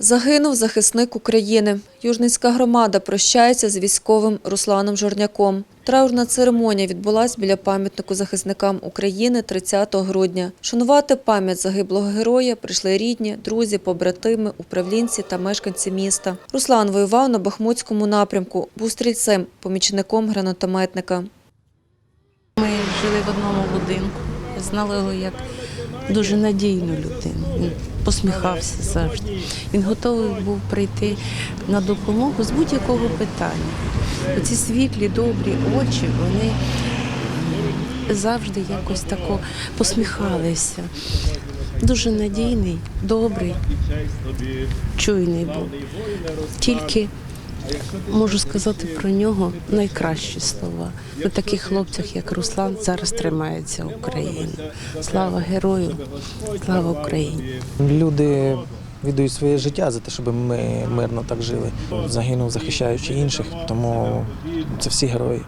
Загинув захисник України. Южницька громада прощається з військовим Русланом Жорняком. Траурна церемонія відбулась біля пам'ятнику захисникам України 30 грудня. Шанувати пам'ять загиблого героя прийшли рідні, друзі, побратими, управлінці та мешканці міста. Руслан воював на Бахмутському напрямку, був стрільцем, помічником гранатометника. Ми жили в одному будинку. Я знала його як дуже надійну людину. Посміхався завжди. Він готовий був прийти на допомогу з будь-якого питання. Оці світлі, добрі очі, вони завжди якось тако посміхалися. Дуже надійний, добрий, чуйний був. Тільки можу сказати про нього найкращі слова. На таких хлопцях, як Руслан, зараз тримається Україна. Слава герою, слава Україні! Люди віддають своє життя за те, щоб ми мирно так жили. Загинув, захищаючи інших, тому це всі герої.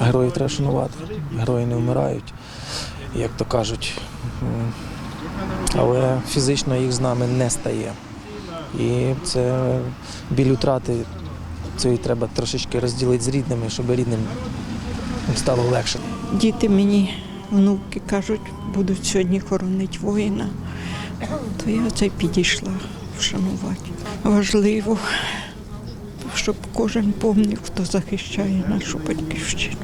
Героїв треба шанувати. Герої не вмирають, як то кажуть. Але фізично їх з нами не стає. І це біль утрати цієї треба трошечки розділити з рідними, щоб рідним стало легше. Діти мені, внуки кажуть, будуть сьогодні хоронити воїна. То я це підійшла вшанувати. Важливо, щоб кожен помнив, хто захищає нашу батьківщину.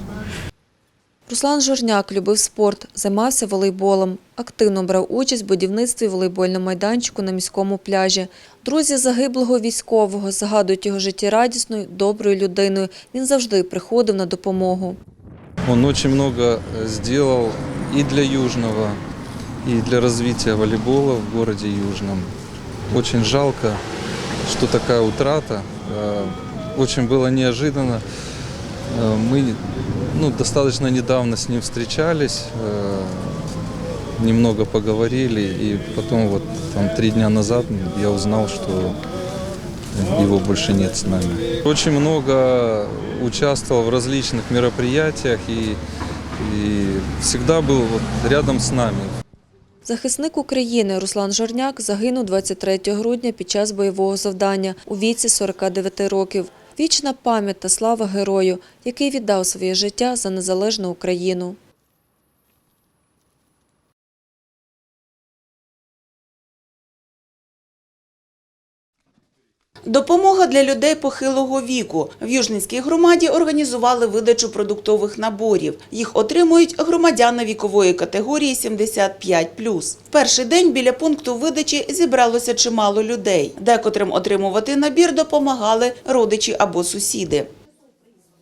Руслан Жорняк любив спорт, займався волейболом. Активно брав участь в будівництві волейбольного майданчику на міському пляжі. Друзі загиблого військового згадують його життєрадісною, доброю людиною. Він завжди приходив на допомогу. Он очень много э, сделал и для Южного, и для развития волейбола в городе Южном. Очень жалко, что такая утрата. Э, Очень было неожиданно. Э, Мы ну, достаточно недавно с ним встречались, э, немного поговорили, и потом вот там три дня назад я узнал, что его больше нет с нами. Очень много участвовал в различных мероприятиях и, и всегда был вот рядом с нами. Захисник України Руслан Жорняк загинув 23 грудня під час бойового завдання у віці 49 років. Вічна пам'ять та слава герою, який віддав своє життя за незалежну Україну. Допомога для людей похилого віку. В Южницькій громаді організували видачу продуктових наборів. Їх отримують громадяни вікової категорії 75+. В перший день біля пункту видачі зібралося чимало людей. Декотрим отримувати набір допомагали родичі або сусіди.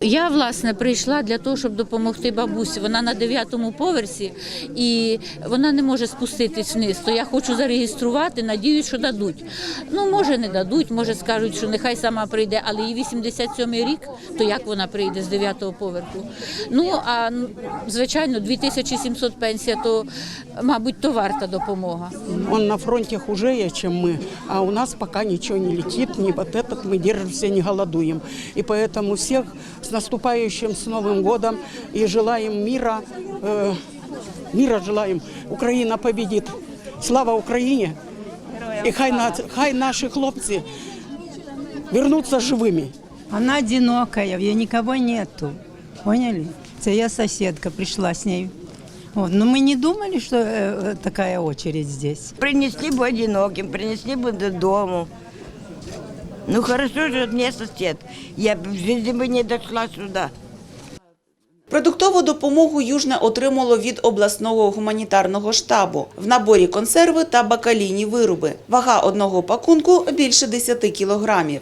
Я власне прийшла для того, щоб допомогти бабусі. Вона на дев'ятому поверсі і вона не може спуститись вниз. То я хочу зареєструвати, надіюсь, що дадуть. Ну може не дадуть, може скажуть, що нехай сама прийде, але їй 87-й рік, то як вона прийде з дев'ятого поверху? Ну а ну, звичайно, 2700 пенсія, то мабуть то варта допомога. Он на фронте хуже, чем мы, а у нас пока ничего не летит, ни вот этот мы держимся, не голодуем. И поэтому всех с наступающим, с Новым годом и желаем мира, э, мира желаем. Украина победит. Слава Украине! И хай, на- хай наши хлопцы вернутся живыми. Она одинокая, в нее никого нету. Поняли? Это я соседка, пришла с ней. Вот. Но мы не думали, что э, такая очередь здесь. Принесли бы одиноким, принесли бы до дому. Ну хорошо же мне сосед. Я б в жизни бы не дошла сюда. Продуктову допомогу Южне отримало від обласного гуманітарного штабу. В наборі консерви та бакалійні вироби. Вага одного пакунку більше 10 кілограмів.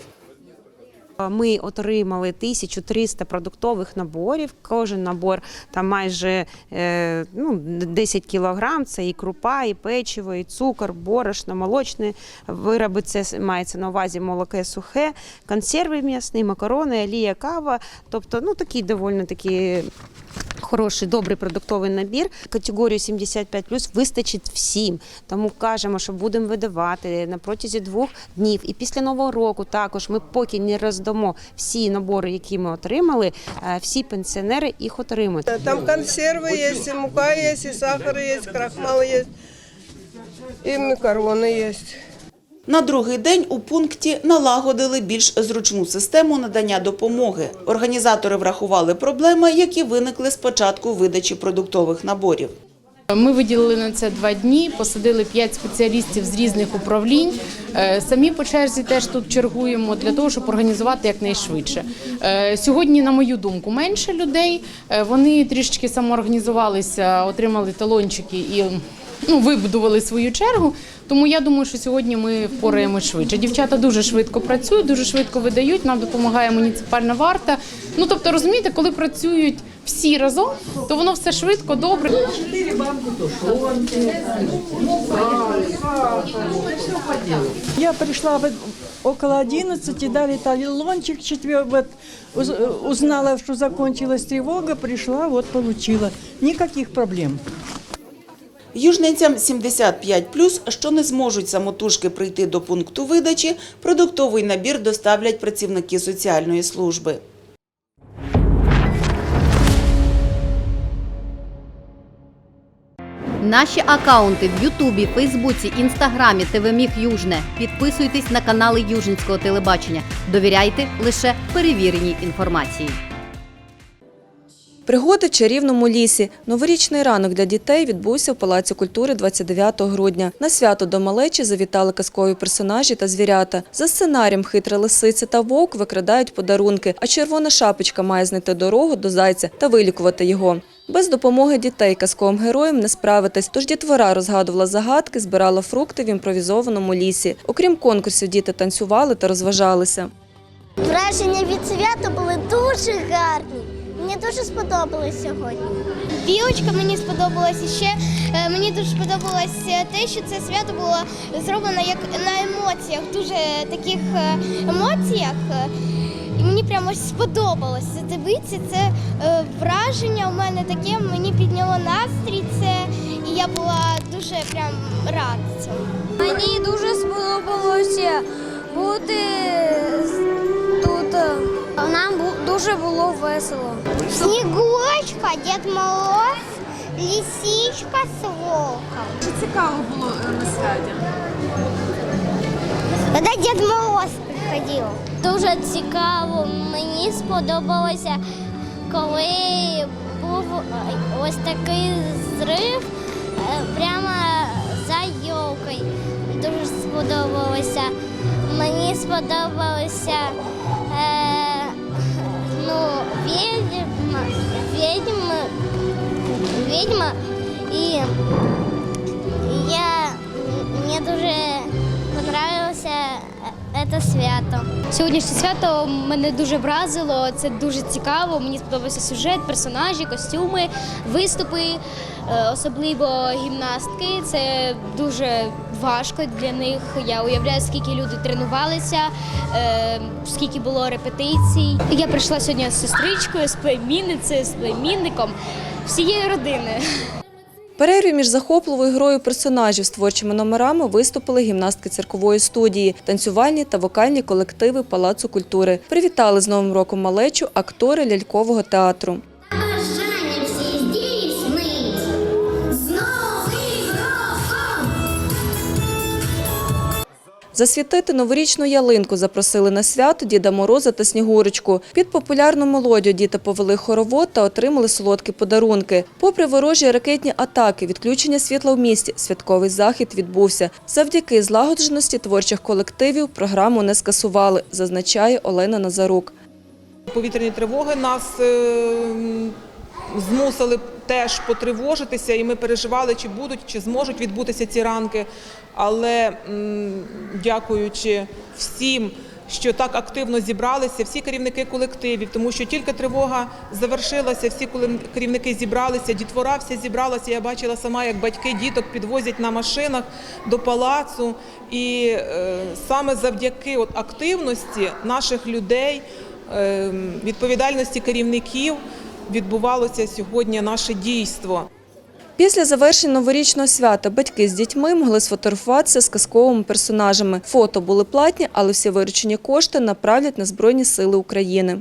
Ми отримали 1300 продуктових наборів. Кожен набор там майже е, ну, 10 кілограм. Це і крупа, і печиво, і цукор, борошно, молочні вироби. Це мається на увазі молоке сухе, консерви м'ясні, макарони, олія, кава. Тобто, ну такі доволі такий хороший, добрий продуктовий набір. Категорію 75 вистачить всім. Тому кажемо, що будемо видавати на протязі двох днів. І після нового року також ми поки не роздамо всі набори, які ми отримали, е, всі пенсіонери їх отримують. Там консервы есть, и мука есть, и сахар есть, крахмал есть, и макароны есть. На другий день у пункті налагодили більш зручну систему надання допомоги. Організатори врахували проблеми, які виникли з початку видачі продуктових наборів. Ми виділили на це два дні, посадили п'ять спеціалістів з різних управлінь. Е, Самі по черзі теж тут чергуємо для того, щоб організувати якнайшвидше. Е, Сьогодні, на мою думку, менше людей. Е, Вони трішечки самоорганізувалися, отримали талончики і ну, вибудували свою чергу. Тому я думаю, що сьогодні ми впораємось швидше. Дівчата дуже швидко працюють, дуже швидко видають. Нам допомагає муніципальна варта. Ну тобто, розумієте, коли працюють всі разом, то воно все швидко, добре. Я пришла в- около 11, дали талончик четвер, вот уз- узнала, что закончилась тревога, пришла, вот получила. Никаких проблем. Южницям 75+, що не зможуть самотужки прийти до пункту видачі, продуктовий набір доставлять працівники соціальної служби. Наші акаунти в Ютубі, Фейсбуці, Інстаграмі, ТВ Міг Южне. Підписуйтесь на канали Южницького телебачення. Довіряйте лише перевіреній інформації. Пригоди в чарівному лісі. Новорічний ранок для дітей відбувся в Палаці культури 29 грудня. На свято до малечі завітали казкові персонажі та звірята. За сценарієм хитра лисиця та вовк викрадають подарунки, а червона шапочка має знайти дорогу до зайця та вилікувати його. Без допомоги дітей казковим героям не справитись, тож дітвора розгадувала загадки, збирала фрукти в імпровізованому лісі. Окрім конкурсів, діти танцювали та розважалися. Враження від свята були дуже гарні. Мені дуже сподобалось сьогодні. Білочка мені сподобалась і ще е, мені дуже сподобалось е, те, що це свято було зроблено як на емоціях, дуже таких е, емоціях. Мені прямо це дивитися. Це враження у мене таке, мені підняло настрій це, і я була дуже прям рада цьому. Мені дуже сподобалося бути. Нам дуже було весело. Снігурочка, Дід Мороз, лисичка з вовком. Чи цікаво було на святі? Коли Дід Мороз приходив. Дуже цікаво. Мені сподобалося, коли був е, ось такий зрив е, прямо за йолкою. Дуже сподобалося. Мені сподобалося е, ну, ведьма, ведьма, ведьма. і я нет понравилося це свято. Сьогоднішнє свято мене дуже вразило. Це дуже цікаво. Мені сподобався сюжет, персонажі, костюми, виступи, е, особливо гімнастки. Це дуже важко для них. Я уявляю, скільки люди тренувалися, е, скільки було репетицій. Я прийшла сьогодні з сестричкою, з племінницею, з племінником всієї родини. Перерві між захопливою грою персонажів з творчими номерами виступили гімнастки циркової студії, танцювальні та вокальні колективи Палацу культури. Привітали з Новим роком малечу актори лялькового театру. Засвітити новорічну ялинку запросили на свято Діда Мороза та Снігурочку. Під популярну мелодію діти повели хоровод та отримали солодкі подарунки. Попри ворожі ракетні атаки, відключення світла в місті, святковий захід відбувся. Завдяки злагодженості творчих колективів програму не скасували, зазначає Олена Назарук. Повітряні тривоги нас е, змусили теж потривожитися, і ми переживали, чи будуть, чи зможуть відбутися ці ранки. Але дякуючи всім, що так активно зібралися, всі керівники колективів, тому що тільки тривога завершилася, всі керівники зібралися, дітвора вся зібралася. Я бачила сама, як батьки діток підвозять на машинах до палацу. І е, саме завдяки от активності наших людей, е, відповідальності керівників відбувалося сьогодні наше дійство. Після завершення новорічного свята батьки з дітьми могли сфотографуватися з казковими персонажами. Фото були платні, але всі виручені кошти направлять на Збройні сили України.